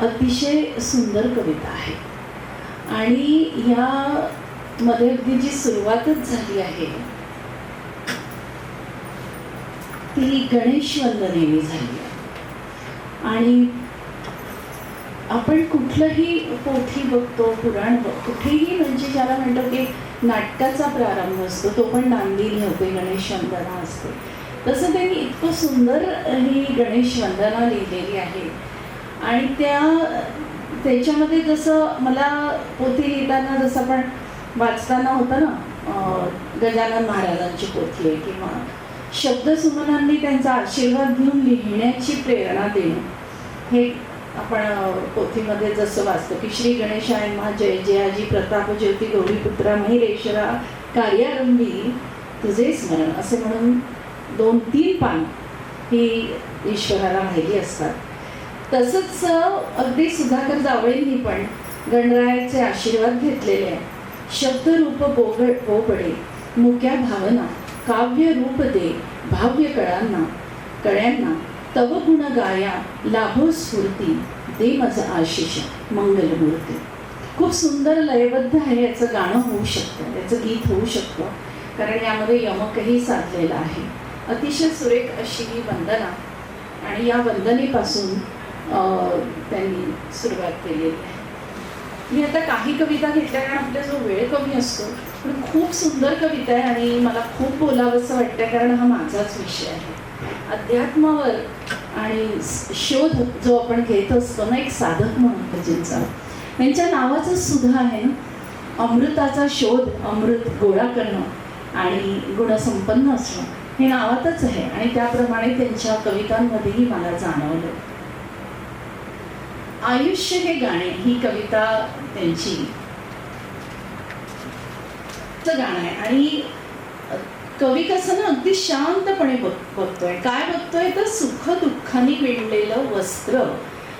अतिशय सुंदर कविता आहे. आणि या मध्ये अगदी जी सुरुवातच झाली आहे ती गणेश वंदनेने झाली आहे. आणि आपण कुठलंही पोथी बघतो पुराण बघ कुठेही म्हणजे ज्याला म्हणतो की नाटकाचा प्रारंभ असतो तो पण नांदी होते गणेश वंदना असते. तसं त्यांनी इतकं सुंदर ही गणेश वंदना लिहिलेली आहे. आणि त्या त्याच्यामध्ये जसं मला पोथी लिहिताना जसं आपण वाचताना होतं ना गजानन महाराजांची पोथी आहे किंवा शब्दसुमनांनी त्यांचा आशीर्वाद घेऊन लिहिण्याची प्रेरणा देणं हे आपण पोथीमध्ये जसं वाचतो की श्री गणेशाय मा जय जयाजी प्रताप ज्योती गौरीपुत्रा महिरेश्वरा कार्यारंभी तुझे स्मरण असे म्हणून दोन तीन पान ही ईश्वराला माहिती असतात. तसंच अगदी सुधाकर जावळेंनी पण गणरायाचे आशीर्वाद घेतलेले आहे. शब्दरूप बोगड बोबडे हो मुक्या भावना काव्य रूप दे भाव्य कळांना. कळ्यांना तव गुण गाया लाभो स्फूर्ती दे माझं आशिष मंगलमूर्ती खूप सुंदर लयबद्ध आहे याचं गाणं होऊ शकतं याचं गीत होऊ शकतं कारण यामध्ये यमकही साधलेलं आहे. अतिशय सुरेख अशी ही वंदना. आणि या वंदनेपासून त्यांनी सुरुवात केलेली आहे मी आता काही कविता घेतल्या कारण आपला जो वेळ कमी असतो. पण खूप सुंदर कविता आहे आणि मला खूप बोलावंसं वाटतं कारण हा माझाच विषय आहे. अध्यात्मावर आणि शोध जो आपण घेत असतो ना एक साधक म्हणून भजनचा त्यांच्या नावाचं सुद्धा आहे ना अमृताचा शोध अमृत गोळा करणं आणि गुणसंपन्न असणं. हे नावातच आहे आणि त्याप्रमाणे त्यांच्या कवितांमध्येही मला जाणवलं. आयुष्य हे गाणे ही कविता त्यांची. गाणं आहे. आणि कवी कसं ना अगदी शांतपणे बघ बघतोय. काय बघतोय? तर सुख दुःखाने विणलेलं वस्त्र.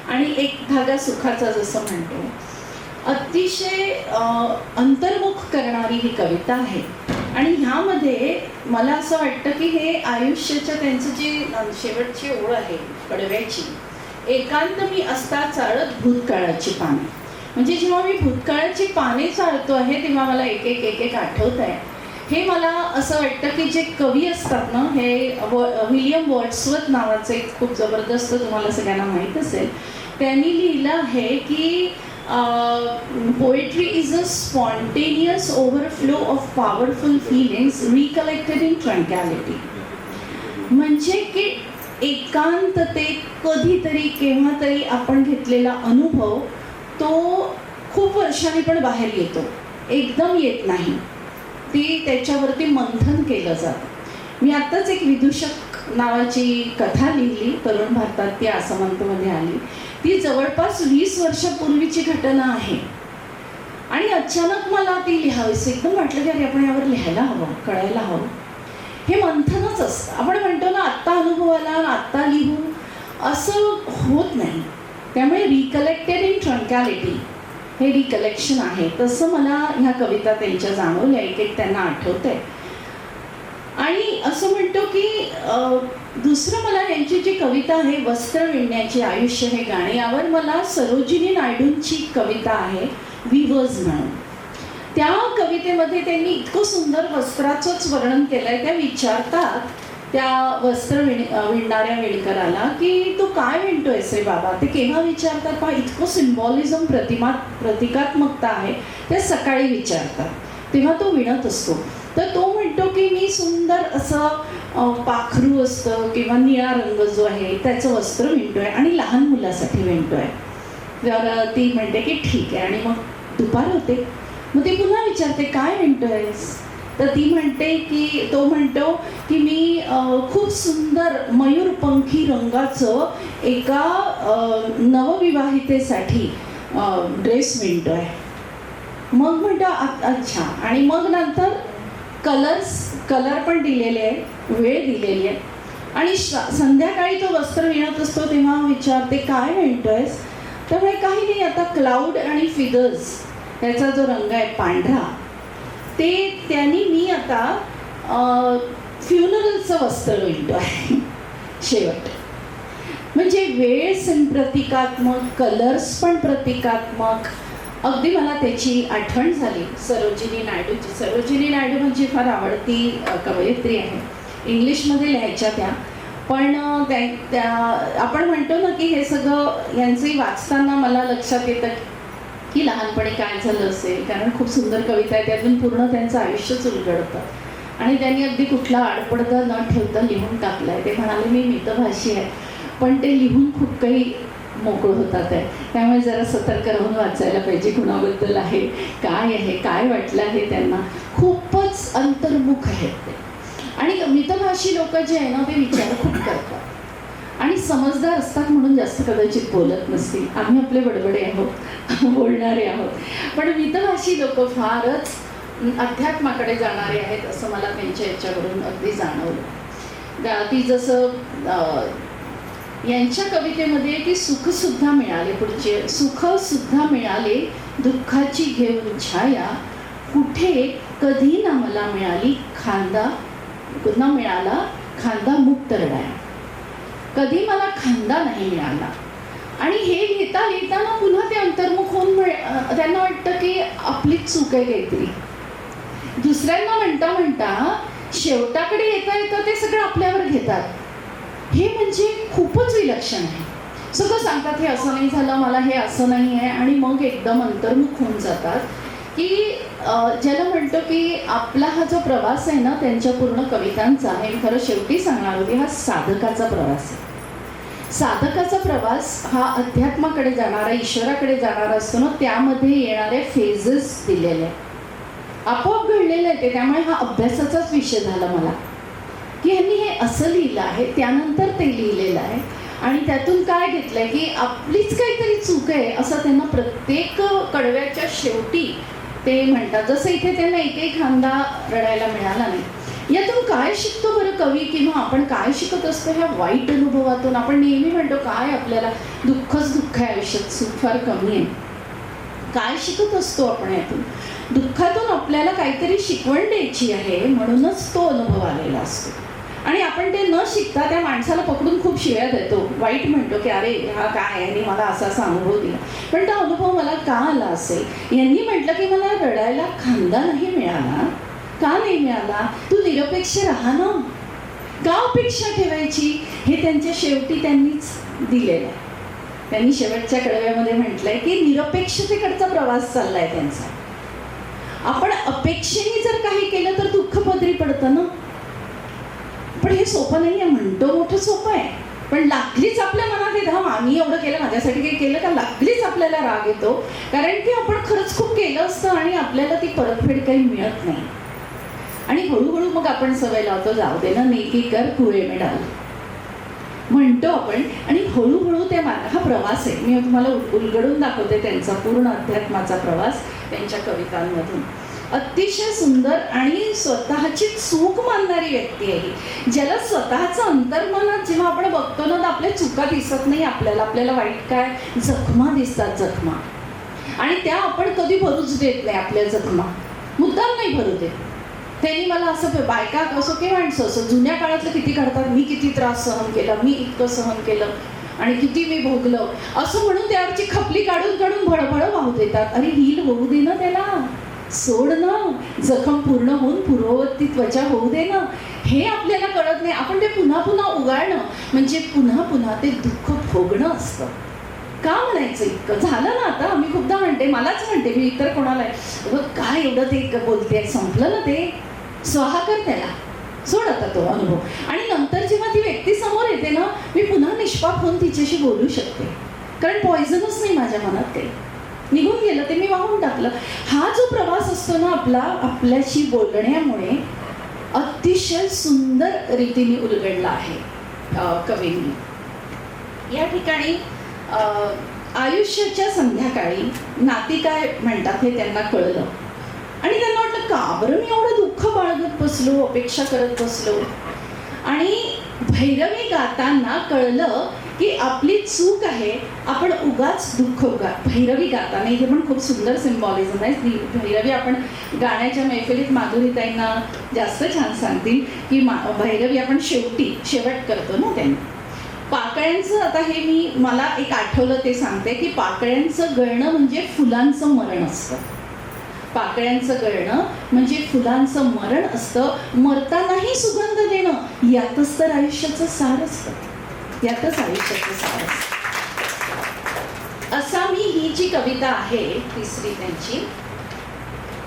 आणि एक धागा सुखाचा जसं म्हणतो. अतिशय अंतर्मुख करणारी ही कविता आहे. आणि ह्यामध्ये मला असं वाटतं की हे आयुष्याच्या त्यांचं जी शेवटची ओळ आहे कडव्याची एकांत मी असता चाळत भूतकाळाची पाने. म्हणजे जेव्हा मी भूतकाळाची पाने चाळतो आहे तेव्हा मला एक एक एक एक आठवत आहे. हे मला असं वाटतं की जे कवी असतात ना हे व- विलियम वॉट्सवर्थ नावाचं एक खूप जबरदस्त तुम्हाला सगळ्यांना माहीत असेल. त्यांनी लिहिलं आहे की poetry is a spontaneous overflow of powerful feelings recollected in tranquillity म्हणजे की एकांततेत कधीतरी केव्हा तरी आपण घेतलेला अनुभव तो खूप वर्षांनी पण बाहेर येतो. एकदम येत नाही. ती त्याच्यावरती मंथन केलं जातं. मी आत्ताच एक विदूषक नावाची कथा लिहिली तरुण भारतात ती आसमंतमध्ये आली. ती जवळपास वीस वर्षापूर्वीची घटना आहे. आणि अचानक मला ती लिहावीस. एकदम वाटलं की अरे आपण यावर लिहायला हवं कळायला हवं. हे मंथनच असतं. आपण म्हणतो ना आत्ता अनुभव आला आत्ता लिहू असं होत नाही. त्यामुळे रिकलेक्टेड इन ट्रंकॅलिटी हे रिकलेक्शन आहे. तसं मला ह्या कविता त्यांच्या जाणवल्या एक एक त्यांना आठवतंय. आणि असं म्हणतो की दुसरं मला यांची जी कविता आहे वस्त्र विणण्याचे आयुष्य हे गाणे यावर मला सरोजिनी नायडूंची कविता आहे विवज म्हणून. त्या कवितेमध्ये त्यांनी इतकं सुंदर वस्त्राचंच वर्णन केलंय त्या विचारतात त्या वस्त्र विण विणणाऱ्या विणकराला की तू काय विणतोयस रे बाबा? ते केव्हा विचारतात पहा इतकं सिम्बॉलिझम प्रतिमा प्रतिकात्मकता आहे. ते सकाळी विचारतात तेव्हा तो विणत असतो. तर तो म्हणतो की मी सुंदर असं पाखरू असतं किंवा निळा रंग जो आहे त्याचं वस्त्र विणतोय आणि लहान मुलासाठी विणतोय. तर ती म्हणते की ठीक आहे. आणि मग दुपार होते. मग ती पुन्हा विचारते काय विणतोयस तर ती म्हणते की तो म्हणतो की मी खूप सुंदर मयूरपंखी रंगाचं एका नवविवाहितेसाठी ड्रेस विणतोय. मग म्हणतो अच्छा. आणि मग नंतर कलर्स कलर पण दिलेले आहे वेळ दिलेली आहे. आणि श- संध्याकाळी तो वस्त्र विणत असतो तेव्हा विचारते काय विणतोयस? त्यामुळे काही नाही आता क्लाउड आणि फिदर्स त्याचा जो रंग आहे पांढरा ते त्यांनी मी आता फ्युनरलचं वस्त्र विणतो आहे. शेवट. म्हणजे वेळ प्रतिकात्मक कलर्स पण प्रतिकात्मक. अगदी मला त्याची आठवण झाली. सरोजिनी नायडूची सरोजिनी नायडू म्हणजे फार आवडती कवयित्री आहे. इंग्लिशमध्ये लिहायच्या त्या. पण त्या त्या आपण म्हणतो ना की हे सगळं यांचंही वाचताना मला लक्षात येतं की लहानपणी काय झालं असेल? कारण खूप सुंदर कविता आहे त्यातून पूर्ण त्यांचं आयुष्यच उलगडतं. आणि त्यांनी अगदी कुठला आडपडदा न ठेवता लिहून टाकलाय. ते म्हणाले मी मितभाषी आहे. पण ते लिहून खूप काही मोकळं होतात आहे. त्यामुळे जरा सतर्क राहून वाचायला पाहिजे कुणाबद्दल आहे काय आहे काय वाटलं आहे त्यांना. खूपच अंतर्मुख आहेत ते. आणि मितभाषी लोक जे आहे ना ते विचार खूप करतात. आणि समजदार असतात म्हणून जास्त कदाचित बोलत नसतील. आम्ही आपले बडबडे आहोत बोलणारे आहोत. पण मितभाषी लोक फारच अध्यात्माकडे जाणारे आहेत असं मला त्यांच्या याच्यावरून अगदी जाणवलं. गा- ती जसं यांच्या कवितेमध्ये की सुखसुद्धा मिळाले पुढचे. सुखसुद्धा मिळाले दुःखाची घेऊन छाया. कुठे कधी ना मला मिळाली खांदा ना मिळाला खांदा मुक्त रडाया. कधी मला खांदा नाही मिळाला. आणि हे लिहिता लिहिताना पुन्हा ते अंतर्मुख होऊन त्यांना वाटतं की आपलीच चूक आहे काहीतरी. दुसऱ्यांना म्हणता म्हणता शेवटाकडे येता येतं ते सगळं आपल्यावर घेतात. हे म्हणजे खूपच विलक्षण आहे. सगळं सांगतात हे असं नाही झालं मला हे असं नाही आहे. आणि मग एकदम अंतर्मुख होऊन जातात की ज्याला म्हणतो की आपला हा जो प्रवास आहे ना त्यांच्या पूर्ण कवितांचा हे खरं शेवटी सांगणार होती हा साधकाचा प्रवास आहे. साधकाचा प्रवास हा अध्यात्माकडे जाणारा ईश्वराकडे जाणारा असतो ना त्यामध्ये येणारे फेजेस दिलेले आपोआप घडलेलं आहे ते त्यामुळे हा अभ्यासाचाच विषय झाला मला. की ह्यांनी हे असं लिहिलं आहे त्यानंतर ते लिहिलेलं आहे. आणि त्यातून काय घेतलंय की आपलीच काहीतरी चूक आहे असं त्यांना प्रत्येक कडव्याच्या शेवटी ते म्हणतात. जसं इथे त्यांना एकही खांदा रडायला मिळाला नाही. यातून काय शिकतो बरं कवी? किंवा आपण काय शिकत असतो ह्या वाईट अनुभवातून? आपण नेहमी म्हणतो काय आपल्याला दुःखच दुःख आहे आयुष्यात? सुख फार कमी आहे. काय शिकत असतो आपण यातून? दुःखातून आपल्याला काहीतरी शिकवण द्यायची आहे म्हणूनच तो अनुभव आलेला असतो. आणि आपण ते न शिकता त्या माणसाला पकडून खूप शिव्या देतो. वाईट म्हणतो की अरे हा काय यांनी मला असा असा अनुभव दिला. पण तो अनुभव मला का आला असेल? यांनी म्हटलं की मला रडायला खांदा नाही मिळाला. का नाही मिळाला? तू निरपेक्ष राहा ना. का अपेक्षा ठेवायची हे त्यांच्या शेवटी त्यांनीच दिलेलं आहे. त्यांनी शेवटच्या कडव्यामध्ये म्हटलंय की निरपेक्षतेकडचा प्रवास चाललाय त्यांचा. आपण अपेक्षेने जर काही केलं तर दुःख पदरी पडतं ना. पण हे सोपं नाही आहे म्हणतो मोठं सोपं आहे. पण लागलीच आपल्या मनात येत हा आम्ही एवढं केलं माझ्यासाठी काही केलं का? लागलीच आपल्याला राग येतो. कारण की आपण खरंच खूप केलं असतं आणि आपल्याला ती परतफेड काही मिळत नाही. आणि हळूहळू मग आपण सवय लावतो जाऊ दे ना नेकी कर कुळे मिळाल म्हणतो आपण आणि हळूहळू त्या मार्ग हा प्रवास आहे. मी तुम्हाला उलगडून दाखवते त्यांचा पूर्ण अध्यात्माचा प्रवास त्यांच्या कवितांमधून. अतिशय सुंदर आणि स्वतःची चूक मानणारी व्यक्ती आहे ज्याला स्वतःचं अंतर्मनात जेव्हा आपण बघतो ना तर आपल्या चुका दिसत नाही आपल्याला. आपल्याला वाईट काय? जखमा दिसतात जखमा. आणि त्या आपण कधी भरूच देत नाही आपल्या जखमा. मुद्दाम नाही भरू देत. त्यांनी मला असं बायका असो की माणसं असं जुन्या काळातलं किती करतात मी किती त्रास सहन केला मी इतकं सहन केलं आणि किती मी भोगलं. असं म्हणून त्यावरची खपली काढून काढून भळभळ वाहू देतात. अरे हील होऊ दे ना त्याला. सोड ना. जखम पूर्ण होऊन पूर्ववर्ती त्वचा होऊ दे ना. हे आपल्याला कळत नाही. आपण ते पुन्हा पुन्हा उगाळणं म्हणजे पुन्हा पुन्हा ते दुःख भोगणं असतं. का म्हणायचं इतकं? झालं ना आता. मी खूपदा म्हणते मलाच म्हणते मी इतर कोणाला काय एवढं ते बोलते संपलं ना ते. स्वाहा कर त्याला. सोड आता तो अनुभव. आणि नंतर जेव्हा ती व्यक्ती समोर येते ना मी पुन्हा निष्पाप होऊन तिच्याशी बोलू शकते. कारण पॉयझनच नाही माझ्या मनात ते निघून गेलं ते मी वाहून टाकलं. हा जो प्रवास असतो ना आपला आपल्याशी बोलण्यामुळे अतिशय सुंदर रीतीने उलगडला आहे कवींनी. या ठिकाणी आयुष्याच्या संध्याकाळी नाती काय म्हणतात हे त्यांना कळलं. आणि त्यांना वाटलं का बरं मी एवढं दुःख बाळगत बसलो अपेक्षा करत बसलो? आणि भैरवी गाताना कळलं की आपली चूक आहे आपण उगाच दुःख उगा भैरवी गाताना इथे पण खूप सुंदर सिम्बॉलिझम आहे. ती भैरवी आपण गाण्याच्या मैफिलीत माधुरी त्यांना जास्त छान सांगतील की भैरवी आपण शेवटी शेवट करतो ना त्यांनी. पाकळ्यांचं आता हे मी मला एक आठवलं ते सांगते की पाकळ्यांचं गळणं म्हणजे फुलांचं मरण असतं. पाकळ्यांचं गळणं म्हणजे फुलांचं मरण असतं मरतानाही सुगंध देणं यातच तर आयुष्याचं सार असतं. यातच आयुष्याचं सार असतं. असा मी ही जी कविता आहे तिसरी त्यांची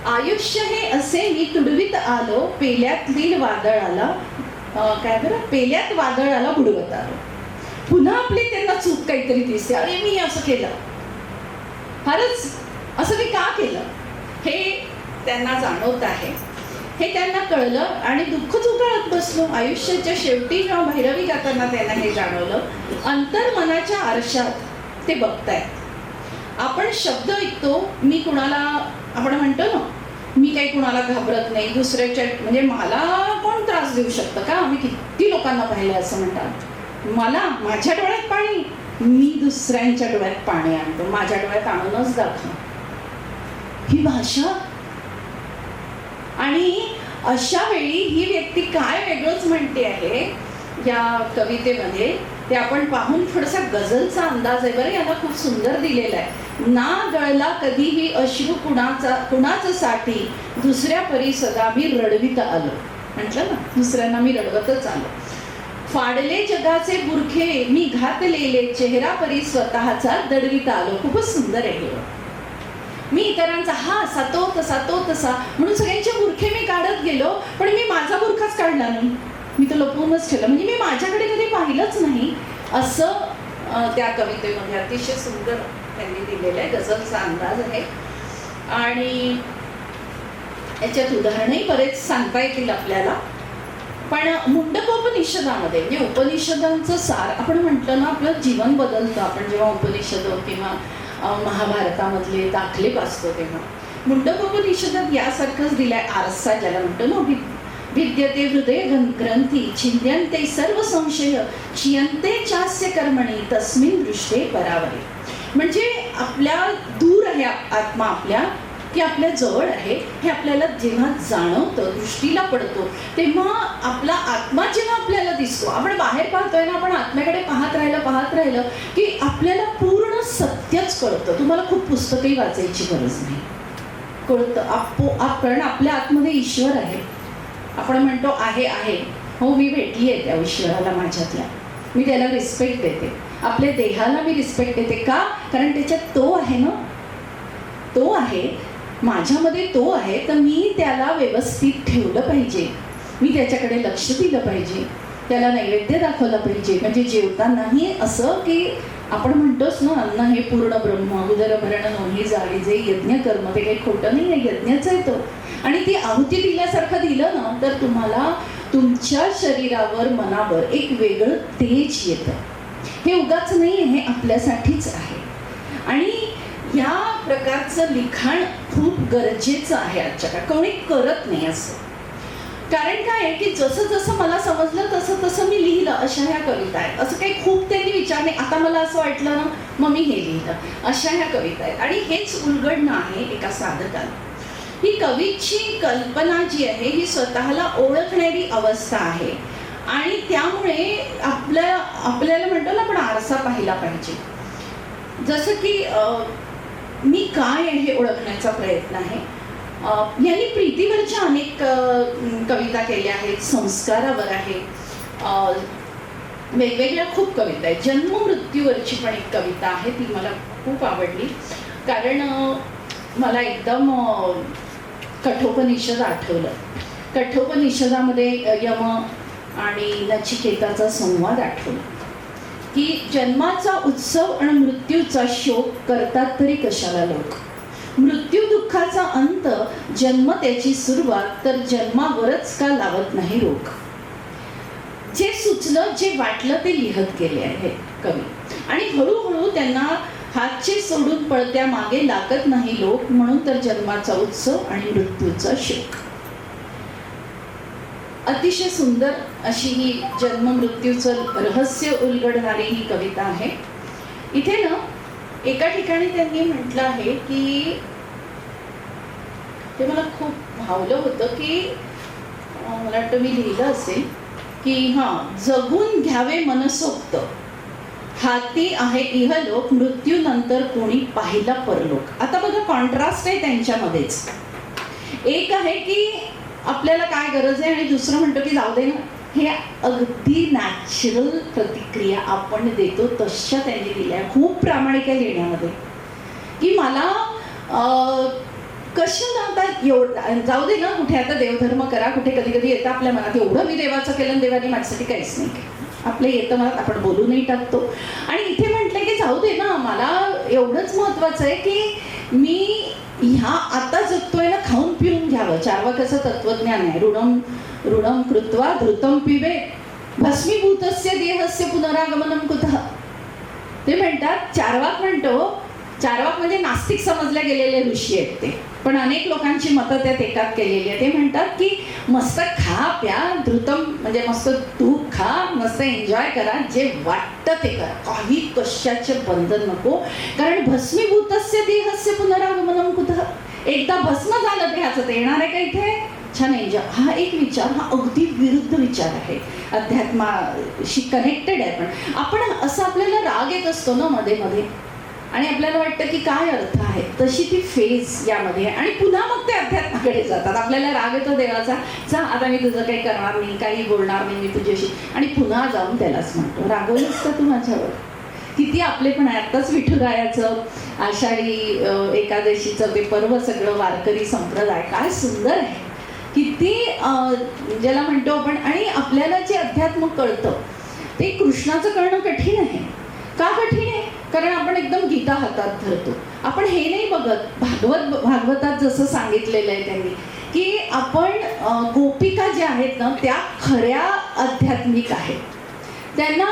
आयुष्य हे असे मी तुडवीत आलो पेल्यातील वादळ आला काय बरं? पेल्यात वादळाला बुडवत आलो. पुन्हा आपली त्यांना चूक काहीतरी दिसते. अरे मी असं केलं. फारच असं मी का केलं? हे त्यांना जाणवत आहे. हे त्यांना कळलं आणि दुःख चुकाळत बसलो. आयुष्याच्या शेवटी जेव्हा भैरवी गाताना त्यांना हे जाणवलं अंतर मनाच्या आरशात ते बघतायत. आपण शब्द ऐकतो मी कुणाला आपण म्हणतो ना मी काही कुणाला घाबरत नाही दुसऱ्याच्या म्हणजे मला कोण त्रास देऊ शकतं का? मी किती लोकांना पाहिलं असं म्हणतात. मला माझ्या डोळ्यात पाणी मी दुसऱ्यांच्या डोळ्यात पाणी आणतो. माझ्या डोळ्यात आणूनच दाखव ही भाषा? आणि अशा वेळी ही व्यक्ती काय वेगळंच म्हणते आहे? या कवितेमध्ये ते आपण पाहून थोडासा गझलचा अंदाज आहे बरं याला खूप सुंदर दिलेला आहे. ना गळला कधीही अश्रू कुणाचा कुणाचं साठी दुसऱ्या परी सदा मी रडवीत आलो. म्हटलं ना दुसऱ्यांना मी रडवतच आलो. फाडले जगाचे बुरखे मी घातलेले चेहरा परी स्वतःचा दडवीत आलो. खूपच सुंदर आहे हे इतरांचा हा असा तो तसा तो तसा. म्हणून सगळ्यांचे बुरखे मी काढत गेलो पण मी माझा बुरखाच काढला नाही. मी तो लपवूनच ठेवला. म्हणजे मी माझ्याकडे कधी पाहिलंच नाही. असं त्या कवितेमध्ये अतिशय सुंदर त्यांनी दिलेलं आहे. गझलचा अंदाज आहे. आणि याच्यात उदाहरणही बरेच सांगता येतील आपल्याला. पण मुंडकोपनिषदामध्ये म्हणजे उपनिषदांचं सार आपण म्हटलं ना आपलं जीवन बदलतं. आपण जेव्हा उपनिषद किंवा महाभारतामधले दाखले वाचतो तेव्हा. मुंडकोपनिषदात यासारखंच दिलाय आरसा ज्याला म्हणतो ना वि- विद्यते हृदय ग्रं- ग्रंथी छिंद्यंते सर्व संशय चियंते चास्य कर्मणी तस्मिन दृष्टे परावरे. म्हणजे आपल्या दूर आहे आत्मा आपल्या की आपल्या जवळ आहे हे आपल्याला जेव्हा जाणवतं दृष्टीला पडतो तेव्हा आपला आत्मा जेव्हा आपल्याला दिसतो आपण बाहेर पाहतोय ना आपण आत्म्याकडे पाहत राहिलं पाहत राहिलं की आपल्याला पूर्ण सत्यच कळतं. तुम्हाला खूप पुस्तकही वाचायची गरज नाही. कळतं. आपो कारण आपल्या आतमध्ये ईश्वर आहे. आपण म्हणतो आहे आहे. हो मी भेटली आहे त्या ईश्वराला माझ्यातल्या. मी त्याला रिस्पेक्ट देते. आपल्या देहाला मी रिस्पेक्ट देते. का? कारण त्याच्यात तो आहे ना? तो आहे माझ्यामध्ये तो आहे तर मी त्याला व्यवस्थित ठेवलं पाहिजे. मी त्याच्याकडे लक्ष दिलं पाहिजे. त्याला नैवेद्य दाखवलं पाहिजे. म्हणजे जेवतानाही असं की आपण म्हणतोच ना अन्न हे पूर्ण ब्रह्म उदरभरण नोही जाळी जे यज्ञ कर्म ते काही खोटं नाही आहे यज्ञच आहे तो. आणि ती आहुती दिल्यासारखं दिलं ना तर तुम्हाला तुमच्या शरीरावर मनावर एक वेगळं तेज येतं. हे उगाच नाही आहे हे आपल्यासाठीच आहे. आणि ह्या प्रकारचं लिखाण खूप गरजेचं आहे आजच्या काळात कोणी करत नाही असं. कारण काय आहे की जसं जसं मला समजलं तसं तसं मी लिहिलं अशा ह्या कविता आहेत. असं काही खूप त्यांनी विचार नाही. आता मला असं वाटलं ना मग मी हे लिहिलं. अशा ह्या कविता आहेत. आणि हेच उलगडणं आहे एका साधकाला. ही कवीची कल्पना जी आहे ही स्वतःला ओळखणारी अवस्था आहे. आणि त्यामुळे आपल्या आपल्याला म्हणतो ना आपण आरसा पाहिला पाहिजे. जसं की मी काय आहे हे ओळखण्याचा प्रयत्न आहे. यांनी प्रीतीवरच्या अनेक कविता केल्या आहेत संस्कारावर आहे. वेगवेगळ्या खूप कविता आहेत. जन्म मृत्यूवरची पण एक कविता आहे ती मला खूप आवडली. कारण मला एकदम कठोपनिषद आठवलं. कठोपनिषदामध्ये यम आणि नचिकेताचा संवाद आठवला. की जन्माचा उत्सव आणि मृत्यूचा शोक करतात तरी कशाला लोक? मृत्यू दुःखाचा अंत जन्म त्याची सुरुवात तर जन्मावरच का लावत नाही रोख जे सुचलं जे वाटलं ते लिहत गेले आहे कवी. आणि हळूहळू त्यांना हातचे सोडून पळत्या मागे लागत नाही लोक म्हणून तर जन्माचा उत्सव आणि मृत्यूचा शोक. अतिशय सुंदर अशी ही जन्म मृत्यूचं रहस्य उलगडणारी ही कविता आहे. इथे ना एका ठिकाणी त्यांनी म्हटलं आहे की ते मला खूप भावलं होतं की मला वाटतं मी लिहिलं असेल की हां जगून घ्यावे मनसोक्त. हाती आहे इहलोक मृत्यूनंतर कोणी पाहिला परलोक. आता बघा कॉन्ट्रास्ट आहे त्यांच्यामध्येच. एक आहे की आपल्याला काय गरज आहे आणि दुसरं म्हणतो की जाऊ दे ना. हे अगदी नॅचरल प्रतिक्रिया आपण देतो तशा त्यांनी दिल्या. खूप प्रामाणिक आहे लिहिण्यामध्ये. की मला अं, कशाला आता एवढं जाऊ दे ना कुठे आता देवधर्म करा कुठे कधी कधी येतं आपल्या मनात. एवढं मी देवाचं केलं देवाने माझ्यासाठी काहीच नाही केलं. आपलं येतं मनात आपण बोलूनही टाकतो. आणि इथे म्हटलं की जाऊ दे ना मला एवढंच महत्वाचं आहे की मी ह्या आता जगतोय ना खाऊन पिऊन घ्यावं. चार्वाकाचं तत्वज्ञान आहे. ऋणम ऋणम कृत्वा धृतम पिबे. भस्मीभूतस्य देहस्य पुनरागमनम कुतः? ते म्हणतात चारवाक म्हणतो चारवाक म्हणजे नास्तिक समजल्या गेलेले ऋषी आहेत ते. पण अनेक लोकांची मतं त्यात एकात केलेली आहे ते म्हणतात की मस्त खा प्या धृतम म्हणजे मस्त तूप खा मस्त एन्जॉय करा जे वाटतं ते करा. काही कशाचे बंधन नको. कारण भस्मीभूतस्य देहस्य पुनरागमनम कुठं एकदा भस्म झालं देहाचं ते येणार आहे का इथे? छान एन्जॉय हा एक विचार हा अगदी विरुद्ध विचार आहे. अध्यात्माशी कनेक्टेड आहे पण. आपण असं आपल्याला राग येत असतो ना मध्ये मध्ये. आणि आपल्याला वाटतं की काय अर्थ आहे? तशी ती फेज यामध्ये आहे. आणि पुन्हा मग ते अध्यात्माकडे जातात. आपल्याला राग येतो देवाचा. जा आता मी तुझं काही करणार नाही काही बोलणार नाही मी तुझ्याशी. आणि पुन्हा जाऊन त्यालाच म्हणतो. रागवलीस का तू माझ्यावर. किती आपले पण आहे. आत्ताच विठुरायाचं आषाढी एकादशीचं ते पर्व सगळं वारकरी संप्रदाय. काय सुंदर आहे. किती ज्याला म्हणतो आपण आणि आपल्याला जे अध्यात्म कळतं ते कृष्णाचं कळणं कठीण आहे. का कठीण आहे? कारण आपण एकदम गीता हातात धरतो. आपण हे नाही बघत भागवत भागवतात जसं सांगितलेलं आहे त्यांनी की आपण गोपिका ज्या आहेत ना त्या खऱ्या आध्यात्मिक आहेत. त्यांना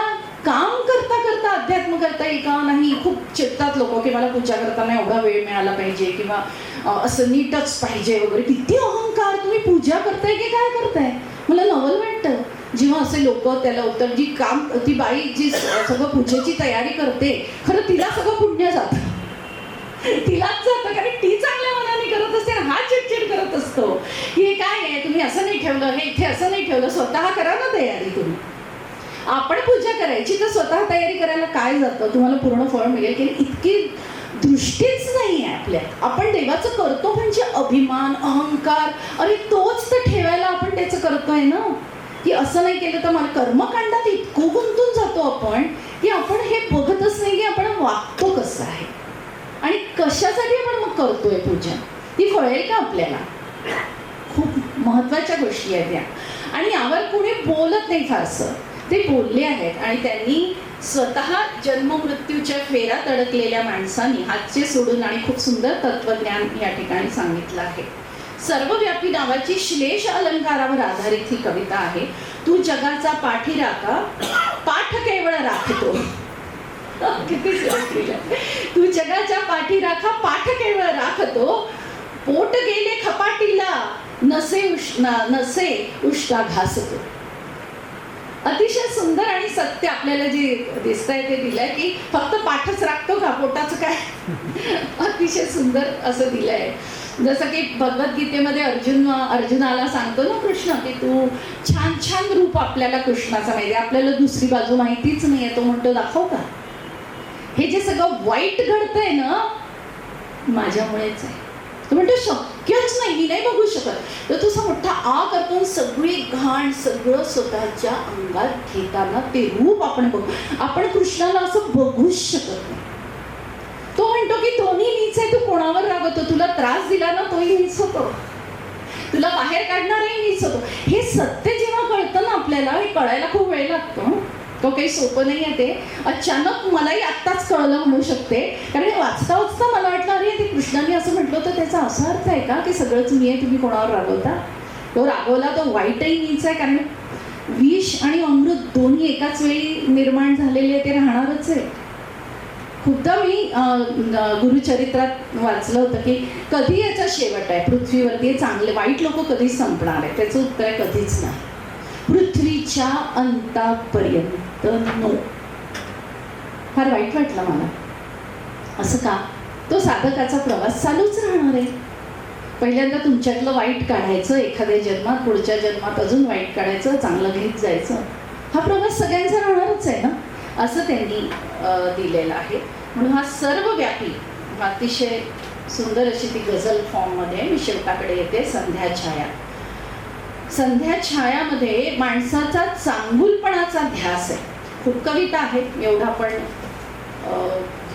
काम करता करता अध्यात्म करता येईल का? नाही खूप चिडतात लोक की मला पूजा करताना एवढा वेळ मिळाला पाहिजे किंवा असं नीटच पाहिजे वगैरे. किती अहंकार तुम्ही पूजा करताय की काय करताय? मला नवल वाटतं. जेव्हा असे लोक त्याला उत्तर जी काम ती बाई जी सगळं पूजेची तयारी करते खरं तिला सगळं पुण्य जात. तिलाच जातं कारण ती चांगल्या मनाने करत असते हा चिडचिड करत असतो. हे काय आहे? तुम्ही असं नाही ठेवलं हे इथे असं नाही ठेवलं स्वतः करा ना तयारी तुम्ही. आपण पूजा करायची तर स्वतः तयारी करायला काय जातं? तुम्हाला पूर्ण फळ मिळेल की इतकी दृष्टीच नाही आहे आपल्यात आपण देवाचं करतो म्हणजे अभिमान अहंकार अरे तोच तर ठेवायला आपण त्याचं करतोय ना? की असं नाही केलं तर मला कर्मकांडात इतकं गुंतून जातो आपण की आपण हे बघतच नाही की आपण वागतो कसं आहे. आणि कशासाठी आपण मग करतोय पूजन? ती फळेल का आपल्याला? खूप महत्त्वाच्या गोष्टी आहेत या. आणि यावर कुणी बोलत नाही फारसं. ते बोलले आहेत आणि त्यांनी स्वतः जन्ममृत्यूच्या फेऱ्यात अडकलेल्या माणसांनी हातचे सोडून आणि खूप सुंदर तत्वज्ञान या ठिकाणी सांगितलं आहे. सर्वव्यापी नावाची श्लेष अलंकारावर आधारित ही कविता आहे. तू जगाचा पाठीराखा पाठ केवळ राखतो. किती तू जगाच्या पाठीराखा पाठ केवळ राखतो. पोट गेले खपाटीला नसे उष्णा नसे उष्टा घासतो. अतिशय सुंदर आणि सत्य आपल्याला जे दिसतंय ते दिलंय की फक्त पाठच राखतो का? पोटाचं काय? अतिशय सुंदर असं दिलंय. जसं की भगवद्गीतेमध्ये अर्जुन अर्जुनाला सांगतो ना कृष्ण की तू छान छान रूप आपल्याला कृष्णाचं माहिती आपल्याला दुसरी बाजू माहितीच नाहीये. तो म्हणतो दाखव का? हे जे सगळं वाईट घडतंय ना माझ्यामुळेच आहे. तो म्हणतो शक्यच नाही. मी नाही बघू शकत. तर तुझा मोठा आ करतो सगळी घाण सगळं स्वतःच्या अंगात घेताना ते रूप आपण बघू. आपण कृष्णाला असं बघूच शकत नाही. तो म्हणतो की दोन्ही कोणावर रागवतो? तुला त्रास दिला ना तोही नीच होतो तुला बाहेर काढणारही नीच होतो हे सत्य जेव्हा कळतं ना आपल्याला हे कळायला खूप वेळ लागतो. तो काही सोपं नाही आहे ते. अचानक मलाही आत्ताच कळलं म्हणू शकते. कारण हे वाचता वाचता मला वाटलं अरे ते कृष्णाने असं म्हटलं तर त्याचा असा अर्थ आहे का की सगळंच मी आहे तुम्ही कोणावर रागवता? तो रागवला तो वाईटही मीच आहे कारण विष आणि अमृत दोन्ही एकाच वेळी निर्माण झालेले ते राहणारच आहे. खूपदा मी गुरुचरित्रात वाचलं होतं की कधी याचा शेवट आहे? पृथ्वीवरती चांगले वाईट लोक कधी संपणार आहे त्याचं उत्तर आहे कधीच नाही. पृथ्वीच्या अंतापर्यंत नो फार वाईट वाटलं मला. असं का? तो साधकाचा प्रवास चालूच राहणार आहे. पहिल्यांदा तुमच्यातलं वाईट काढायचं एखाद्या जन्मात पुढच्या जन्मात अजून वाईट काढायचं चांगलं घेत जायचं. हा प्रवास सगळ्यांचा राहणारच आहे ना? असं त्यांनी दिलेलं आहे. म्हणून हा सर्वव्यापी अतिशय सुंदर अशी ती गझल फॉर्ममध्ये मी शेवटाकडे येते संध्या छाया. संध्या छायामध्ये माणसाचा चांगुलपणाचा ध्यास आहे. खूप कविता आहेत एवढा पण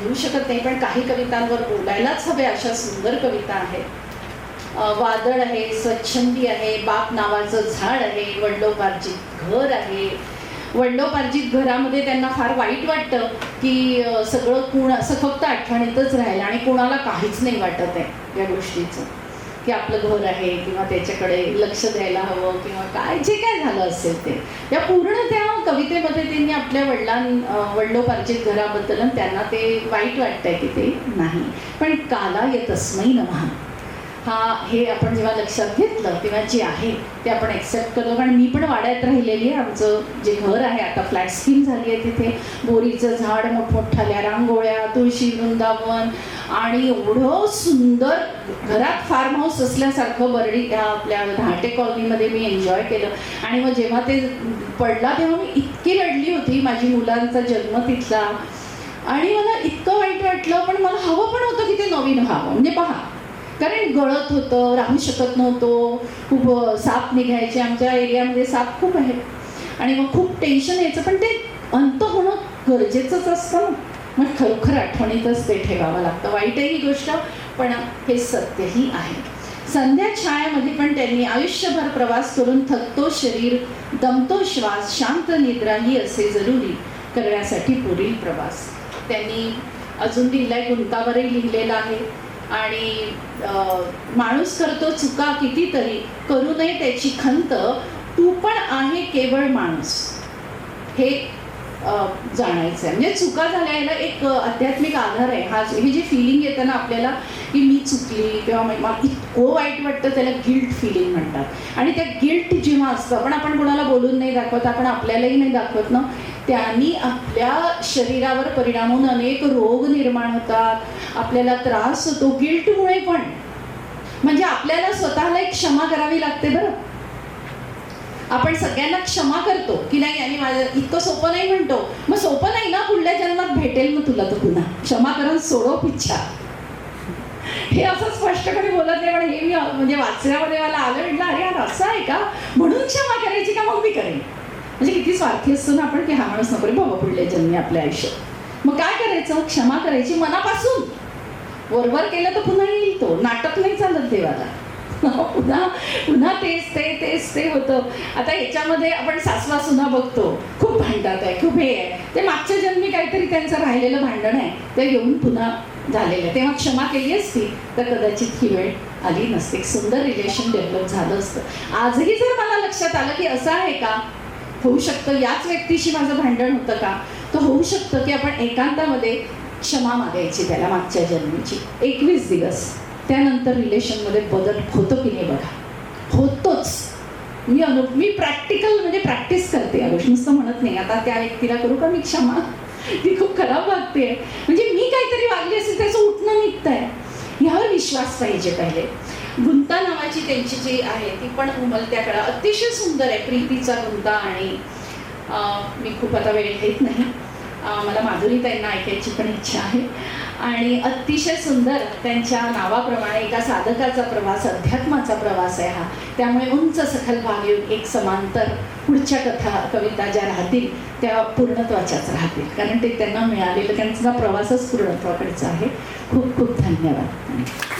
घेऊ शकत नाही पण काही कवितांवर बोलायलाच हवे अशा सुंदर कविता आहेत. वादळ आहे स्वच्छंदी आहे बाप नावाचं झाड आहे वडलोपार्जित घर आहे वडलोपार्जित घरामध्ये त्यांना फार वाईट वाटतं की सगळं कुण असं फक्त आठवणीतच राहिलं आणि कुणाला काहीच नाही वाटत आहे या गोष्टीचं. की आपलं घर आहे किंवा त्याच्याकडे लक्ष द्यायला हवं किंवा काय जे काय झालं असेल ते. या पूर्ण त्या कवितेमध्ये त्यांनी आपल्या वडिलां वडिलोपार्जित घराबद्दल आणि त्यांना ते वाईट वाटतंय की ते नाही. पण काला ये तस्मै नमः. हा हे आपण जेव्हा लक्षात घेतलं तेव्हा जे आहे ते आपण एक्सेप्ट करतो. कारण मी पण वाड्यात राहिलेली आहे. आमचं जे घर आहे आता फ्लॅट स्कीम झाली आहे तिथे. बोरीचं झाड मोठमोठाल्या रांगोळ्या तुळशी वृंदावन. आणि एवढं सुंदर घरात फार्म हाऊस असल्यासारखं बरडी त्या आपल्या धाटे कॉलनीमध्ये मी एन्जॉय केलं. आणि मग जेव्हा ते पडला तेव्हा मी इतकी रडली होती. माझी मुलांचा जन्म तिथला. आणि मला इतकं वाईट वाटलं पण मला हवं पण होतं की ते नवीन व्हावं. म्हणजे पहा कारण गळत होतं राहू शकत नव्हतो. खूप साप निघायचे. आमच्या एरियामध्ये साप खूप आहेत. आणि मग खूप टेन्शन यायचं. पण ते अंत होणं गरजेचंच असतं. ना मग खरोखर आठवणीतच ते ठेवावं लागतं. वाईटही गोष्ट पण हे सत्यही आहे. संध्या छायामध्ये पण त्यांनी आयुष्यभर प्रवास करून थकतो शरीर दमतो श्वास शांत निद्रा ही असे जरुरी करण्यासाठी पुढील प्रवास. त्यांनी अजून लिहिलाय गुंतावरही लिहिलेला आहे. आणि माणूस करतो चुका कितीतरी करू नये त्याची खंत तू पण आहे केवळ माणूस. हे जाणायचं आहे म्हणजे चुका झाल्या याला एक आध्यात्मिक आधार आहे. हा हे जे फिलिंग येतं ना आपल्याला की मी चुकली किंवा मला इतकं वाईट वाटतं त्याला गिल्ट फिलिंग म्हणतात. आणि त्या गिल्ट जेव्हा असतं पण आपण कोणाला बोलून नाही दाखवत आपण आपल्यालाही नाही दाखवत ना त्यांनी आपल्या शरीरावर परिणाम होऊन अनेक रोग निर्माण होतात. आपल्याला त्रास होतो. गिल्टमुळे पण. म्हणजे आपल्याला स्वतःला एक क्षमा करावी लागते बरं. आपण सगळ्यांना क्षमा करतो. की नाही आणि माझं इतकं सोपं नाही म्हणतो. मग सोपं नाही ना? पुढल्या जन्मात भेटेल मग तुला तो पुन्हा. क्षमा करून सोडव पिच्छा. हे असं स्पष्टपणे बोलत नाही पण हे मी म्हणजे वाचल्यामध्ये मला आलं म्हटलं अरे यार असं आहे का? म्हणून क्षमा करायची का? मग मी करेन. म्हणजे किती स्वार्थी असतो ना आपण की हा माणूस नको रे बाबा पुढल्या जन्मी आपल्या आयुष्यात. मग काय करायचं? क्षमा करायची मनापासून. वरवर केलं तर पुन्हा येईल तो. नाटक नाही चालत देवाला. पुन्हा पुन्हा तेच ते तेच ते होतं. आता याच्यामध्ये आपण सासवा सुना बघतो. खूप भांडतात आहे खूप हे आहे. ते मागच्या जन्मी काहीतरी त्यांचं राहिलेलं भांडण आहे. ते येऊन पुन्हा झालेलं आहे. तेव्हा क्षमा केली असती तर कदाचित ही वेळ आली नसते. एक सुंदर रिलेशन डेव्हलप झालं असतं. आजही जर मला लक्षात आलं की असं आहे का? होऊ शकतं? याच व्यक्तीशी माझं भांडण होतं का? तर होऊ शकतं की आपण एकांतामध्ये क्षमा मागायची त्याला मागच्या जन्मीची. एकवीस दिवस. त्यानंतर रिलेशनमध्ये बदल होतो की नाही बघा? होतोच. मी अनु मी प्रॅक्टिकल म्हणजे प्रॅक्टिस करते या गोष्टी. नुसतं म्हणत नाही. आता त्या व्यक्तीला करू का मी क्षमा? ती खूप खराब वागते म्हणजे मी काहीतरी वागली असेल त्याचं उठणं निघतंय. ह्यावर विश्वास पाहिजे पहिले. गुंता नावाची त्यांची जी आहे ती पण उमलत्या काळा. अतिशय सुंदर आहे प्रीतीचा गुंता आणि मी खूप आता वेळ घेत नाही. मला माधुरी त्यांना ऐकायची पण इच्छा आहे. आणि अतिशय सुंदर त्यांच्या नावाप्रमाणे एका साधकाचा प्रवास अध्यात्माचा प्रवास आहे हा. त्यामुळे उंच सखल भाग येऊन एक समांतर पुढच्या कथा कविता ज्या राहतील त्या पूर्णत्वाच्याच राहतील. कारण ते त्यांना मिळालेलं त्यांचा प्रवासच पूर्णत्वाकडचा आहे. खूप खूप धन्यवाद.